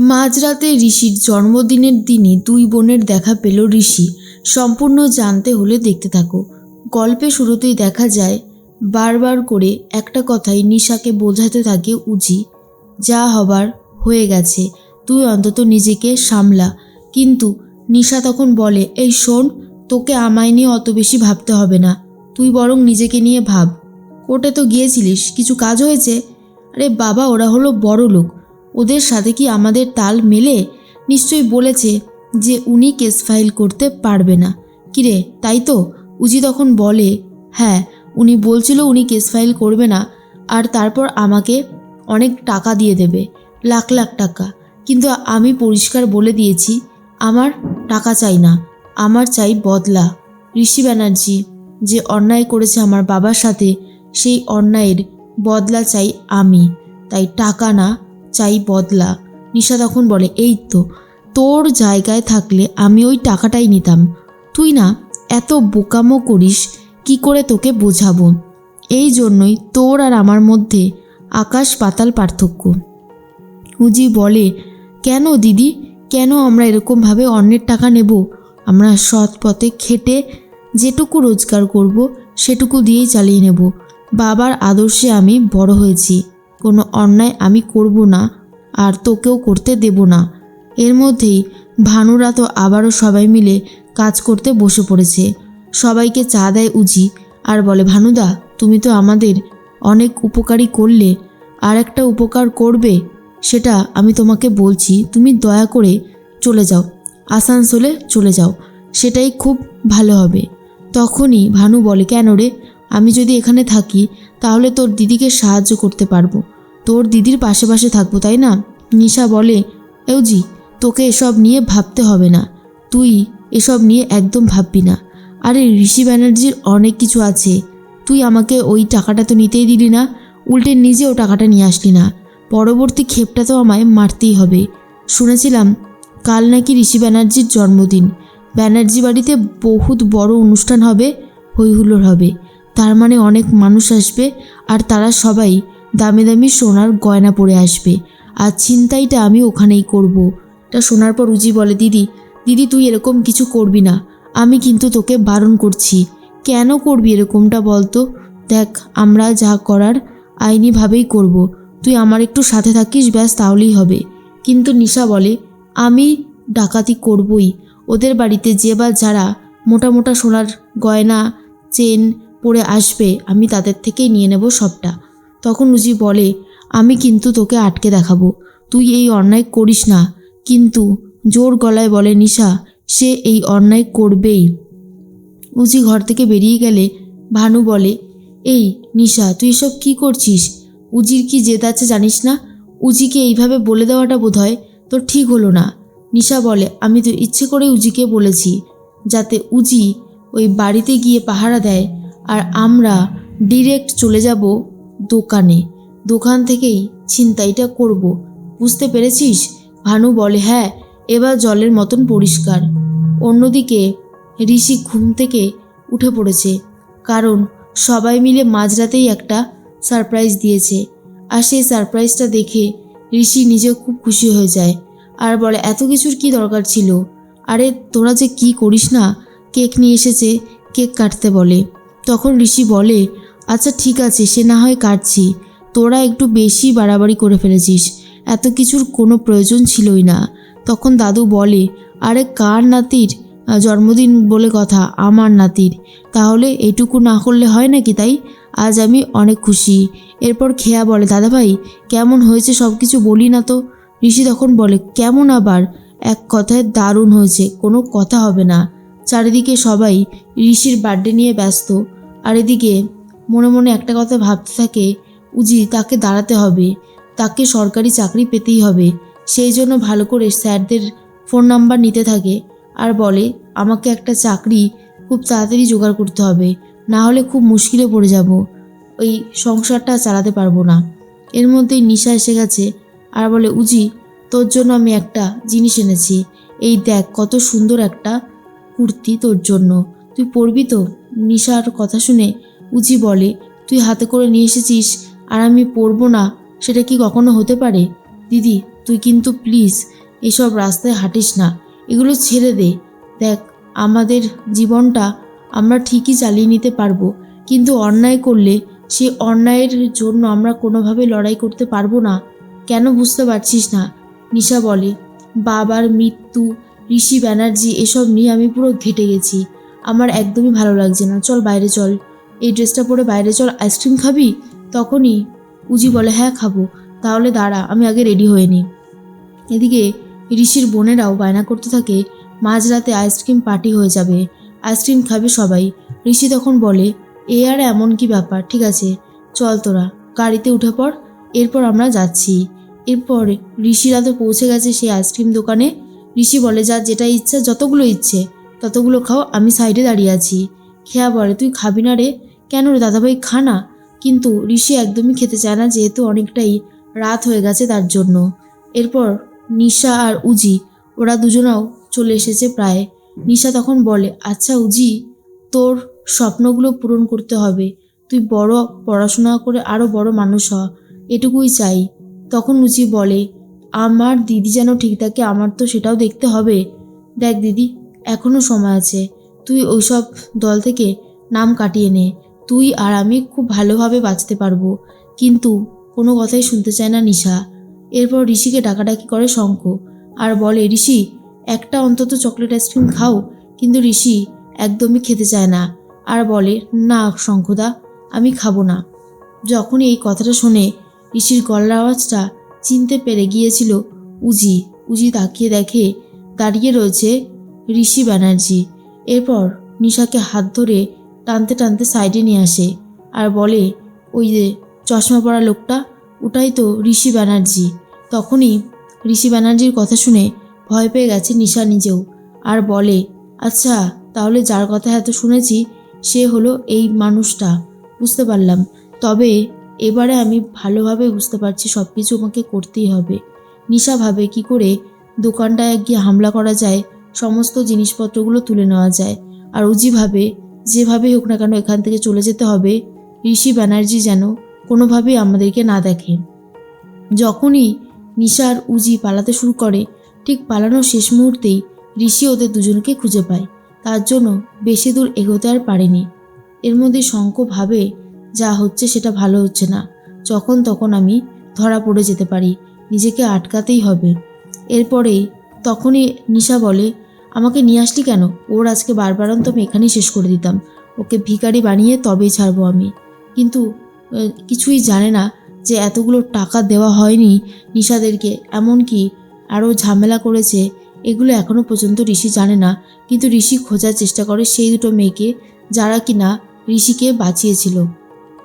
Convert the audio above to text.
মাঝরাতে ঋষির জন্মদিনের দিনে দুই বোনের দেখা পেল ঋষি। সম্পূর্ণ জানতে হলে দেখতে থাকো। গল্পে শুরুতেই দেখা যায়, বারবার করে একটা কথাই নিশাকে বোঝাতে থাকে উজি, যা হবার হয়ে গেছে, তুই অন্তত নিজেকে সামলা। কিন্তু নিশা তখন বলে, এই শোন, তোকে আমায় নিয়ে অত বেশি ভাবতে হবে না, তুই বরং নিজেকে নিয়ে ভাব। কোর্টে তো গিয়েছিলিস, কিছু কাজ হয়েছে? আরে বাবা, ওরা হলো বড় লোক ওদের সাথে কি আমাদের তাল মেলে? নিশ্চয়ই বলেছে যে উনি কেস ফাইল করতে পারবে না। কিরে, তাই তো? উজি তখন বলে হ্যাঁ উনি বলছিল উনি কেস ফাইল করবে না, আর তারপর আমাকে অনেক টাকা দিয়ে দেবে, লাখ লাখ টাকা। কিন্তু আমি পরিষ্কার বলে দিয়েছি, আমার টাকা চাই না, আমার চাই বদলা। ঋষি ব্যানার্জি, যে অন্যায় করেছে আমার বাবার সাথে, সেই অন্যায়ের বদলা চাই আমি, তাই টাকা না চাই বদলা। নিশা তখন বলে, এই তো, তোর জায়গায় থাকলে আমি ওই টাকাটাই নিতাম। তুই না এত বোকামো করিস, কি করে তোকে বোঝাবো? এই জন্যই তোর আর আমার মধ্যে আকাশ পাতাল পার্থক্য। উজি বলে, কেন দিদি? কেন আমরা এরকমভাবে অন্যের টাকা নেব? আমরা সৎ পথে খেটে যেটুকু রোজগার করব, সেটুকু দিয়েই চালিয়ে নেব। বাবার আদর্শে আমি বড় হয়েছি। কোনো অন্যায় আমি করব না আর তোকেও করতে দেব না। এর মধ্যেই ভানুরা তো আবারও সবাই মিলে কাজ করতে বসে পড়েছে। সবাইকে চা দেয় উজি আর বলে, ভানুদা, তুমি তো আমাদের অনেক উপকারই করলে। আর একটা উপকার করবে, সেটা আমি তোমাকে বলছি, তুমি দয়া করে চলে যাও, আসানসোলে চলে যাও, সেটাই খুব ভালো হবে। তখনই ভানু বলে, কেন রে? আমি যদি এখানে থাকি, তাহলে তোর দিদিকে সাহায্য করতে পারব। তোর দিদির পাশে পাশে থাকব, তাই না? নিশা বলে, এউজি, তোকে এসব নিয়ে ভাবতে হবে না। তুই এসব নিয়ে একদম ভাববি না। আরে, ঋষি ব্যানার্জির অনেক কিছু আছে। তুই আমাকে ওই টাকাটা তো নিতেই দিলি না, উল্টে নিজেও টাকাটা নিয়ে আসলি না। পরবর্তী ক্ষেপটা তো আমায় মারতেই হবে। শুনেছিলাম, কাল নাকি ঋষি ব্যানার্জির জন্মদিন। ব্যানার্জি বাড়িতে বহুত বড় অনুষ্ঠান হবে, হৈহুল্লোড় হবে। তার মানে অনেক মানুষ আসবে, আর তারা সবাই দামি দামি সোনার গয়না পরে আসবে। আর ছিনতাইটা আমি ওখানেই করব। তা শোনার পর উজি বলে, দিদি দিদি, তুই এরকম কিছু করবি না। আমি কিন্তু তোকে বারণ করছি। কেন করবি এরকমটা বলতো? দেখ, আমরা যা করার আইনিভাবেই করব। তুই আমার একটু সাথে থাকিস, ব্যাস, তাহলেই হবে। কিন্তু নিশা বলে, আমি ডাকাতি করবই। ওদের বাড়িতে যে বা যারা মোটা মোটা সোনার গয়না, চেন পরে আসবে, আমি তাদের থেকেই নিয়ে নেব সবটা। তখন উজি বলে, আমি কিন্তু তোকে আটকে দেখাবো। তুই এই অন্যায় করিস না। কিন্তু জোর গলায় বলে, নিশা, সে এই অন্যায় করবেই। উজি ঘর থেকে বেরিয়ে গেলে ভানু বলে, এই নিশা, তুই এসব কি করছিস? উজির কি জেদ আছে জানিস না? উজিকে এইভাবে বলে দেওয়াটা বোধহয় তোর ঠিক হলো না। নিশা বলে, আমি তো ইচ্ছে করে উজিকে বলেছি, যাতে উজি ওই বাড়িতে গিয়ে পাহারা দেয়, আর আমরা ডিরেক্ট চলে যাব দোকানে। দোকান থেকেই ছিনতাইটা করব। বুঝতে পেরেছিস? ভানু বলে হ্যাঁ এবার জলের মতন পরিষ্কার। অন্যদিকে ঋষি ঘুম থেকে উঠে পড়েছে, কারণ সবাই মিলে মাঝরাতেই একটা সারপ্রাইজ দিয়েছে। আর সেই সারপ্রাইজটা দেখে ঋষি নিজে খুব খুশি হয়ে যায়। আর বলে, এত কিছুর কি দরকার ছিল? আরে, তোরা যে কি করিস না? কেক নিয়ে এসেছে, কেক কাটতে বলে। তখন ঋষি বলে আচ্ছা ঠিক আছে, সে না হয় কাটছি। তোরা একটু বেশি বাড়াবাড়ি করে ফেলেছিস। এত কিছুর কোনো প্রয়োজন ছিলই না। তখন দাদু বলে, আরে, কার নাতির? জন্মদিন বলে কথা, আমার নাতির। তাহলে এইটুকু না করলে হয় নাকি তাই? আজ আমি অনেক খুশি। এরপর খেয়া বলে দাদা ভাই কেমন হয়েছে সব কিছু বলি না তো? ঋষি তখন বলে, কেমন আবার? এক কথায় দারুণ হয়েছে, কোনো কথা হবে না। চারিদিকে সবাই ঋষির বার্থডে নিয়ে ব্যস্ত। আর এদিকে মনে মনে একটা কথা ভাবতে থাকে, উজি, তাকে দাঁড়াতে হবে। তাকে সরকারি চাকরি পেতেই হবে। সেই জন্য ভালো করে স্যারদের ফোন নাম্বার নিতে থাকে আর বলে, আমাকে একটা চাকরি খুব তাড়াতাড়ি জোগাড় করতে হবে। না হলে খুব মুশকিলে পড়ে যাব। ওই সংসারটা চালাতে পারব না। এর মধ্যেই নিশা এসে গেছে আর বলে, উজি, তোর জন্য আমি একটা জিনিস এনেছি। এই দেখ, কত সুন্দর একটা কুর্তি তোর জন্য। তুই পরবি তো? নিশার কথা শুনে উজি বলে, তুই হাতে করে নিয়ে এসেছিস আর আমি পরবো না, সেটা কি কখনো হতে পারে? দিদি, তুই কিন্তু প্লিজ এসব রাস্তায় হাঁটিস না, এগুলো ছেড়ে দে। দেখ, আমাদের জীবনটা আমরা ঠিকই চালিয়ে নিতে পারব, কিন্তু অন্যায় করলে সে অন্যায়ের জন্য আমরা কোনোভাবে লড়াই করতে পারব না। কেন বুঝতে পারছিস না? নিশা বলে, বাবার মৃত্যু, ঋষি ব্যানার্জি, এসব নিয়ে আমি পুরো ঘেটে গেছি। আমার একদমই ভালো লাগছে না। চল বাইরে চল। এই ড্রেসটা পরে বাইরে চল, আইসক্রিম খাবি? তখনই উজি বলে হ্যাঁ খাব। তাহলে দাঁড়া, আমি আগে রেডি হয়ে নিই এদিকে ঋষির বোনেরাও বায়না করতে থাকে, মাঝরাতে আইসক্রিম পার্টি হয়ে যাবে। আইসক্রিম খাবে সবাই। ঋষি তখন বলে, এ আর এমন কি ব্যাপার? ঠিক আছে, চল তোরা, গাড়িতে উঠে পড়, এরপর আমরা যাচ্ছি। এরপর ঋষিরা তো পৌঁছে গেছে সেই আইসক্রিম দোকানে। ঋষি বলে, যা যেটা ইচ্ছা, যতগুলো ইচ্ছে, ততগুলো খাও, আমি সাইডে দাঁড়িয়ে আছি। খেয়া বলে, তুই খাবি না রে? কেন রে দাদাভাই, খানা? কিন্তু ঋষি একদমই খেতে চায় না, যেহেতু অনেকটাই রাত হয়ে গেছে তার জন্য। এরপর নিশা আর উজি, ওরা দুজনাও চলে এসেছে প্রায়। নিশা তখন বলে আচ্ছা উজি, তোর স্বপ্নগুলো পূরণ করতে হবে। তুই বড় পড়াশোনা করে আরও বড় মানুষ হ, এটুকুই চাই। তখন উজি বলে, আমার দিদি যেন ঠিক থাকে, আমার তো সেটাও দেখতে হবে। দেখ দিদি এখনও সময় আছে। তুই ওইসব দল থেকে নাম কাটিয়ে নে। তুই আর আমি খুব ভালোভাবে বাঁচতে পারব। কিন্তু কোনো কথাই শুনতে চায় না নিশা। এরপর ঋষিকে ডাকাডাকি করে শঙ্খ। আর বলে, ঋষি, একটা অন্তত চকলেট আইসক্রিম খাও, কিন্তু ঋষি একদমই খেতে চায় না। আর বলে, না শঙ্খদা, আমি খাব না। যখনই এই কথাটা শুনে ঋষির গলার আওয়াজটা চিনতে পেরে গিয়েছিল উজি। উজি তাকিয়ে দেখে দাঁড়িয়ে রয়েছে ঋষি ব্যানার্জি। এরপর নিশাকে হাত ধরে টানতে টানতে সাইডে নিয়ে আসে আর বলে, ওই যে চশমা পরা লোকটা, ওটাই তো ঋষি ব্যানার্জি। তখনই ঋষি ব্যানার্জির কথা শুনে ভয় পেয়ে গেছে নিশা নিজেও আর বলে আচ্ছা তাহলে যার কথা এত শুনেছি, সে হলো এই মানুষটা। বুঝতে পারলাম। তবে এবারে আমি ভালোভাবে বুঝতে পারছি সব কিছু আমাকে করতেই হবে। নিশা ভাবে কি করে দোকানটায় গিয়ে হামলা করা যায়, সমস্ত জিনিসপত্রগুলো তুলে নেওয়া যায়। আর উজি ভাবে যেভাবেই হোক না কেন এখান থেকে চলে যেতে হবে, ঋষি ব্যানার্জি যেন কোনোভাবেই আমাদেরকে না দেখে। যখনই নিশার উজি পালাতে শুরু করে, ঠিক পালানোর শেষ মুহূর্তেই ঋষি ওদের দুজনকে খুঁজে পায়। তার জন্য বেশি দূর এগোতে আর পারেনি। এর মধ্যে শঙ্খ ভাবে যা হচ্ছে সেটা ভালো হচ্ছে না। যখন তখন আমি ধরা পড়ে যেতে পারি, নিজেকে আটকাতেই হবে। এরপরেই তখনই নিশা বলে আমাকে নিয়ে আসলি কেন? ওর আজকে বারবারন্ত আমি এখানেই শেষ করে দিতাম। ওকে ভিখারি বানিয়ে তবেই ছাড়বো আমি। কিন্তু কিছুই জানে না যে এতগুলো টাকা দেওয়া হয়নি নিশাদেরকে। এমনকি আরও ঝামেলা করেছে, এগুলো এখনও পর্যন্ত ঋষি জানে না। কিন্তু ঋষি খোঁজার চেষ্টা করে সেই দুটো মেয়েকে, যারা কিনা ঋষিকে বাঁচিয়েছিল।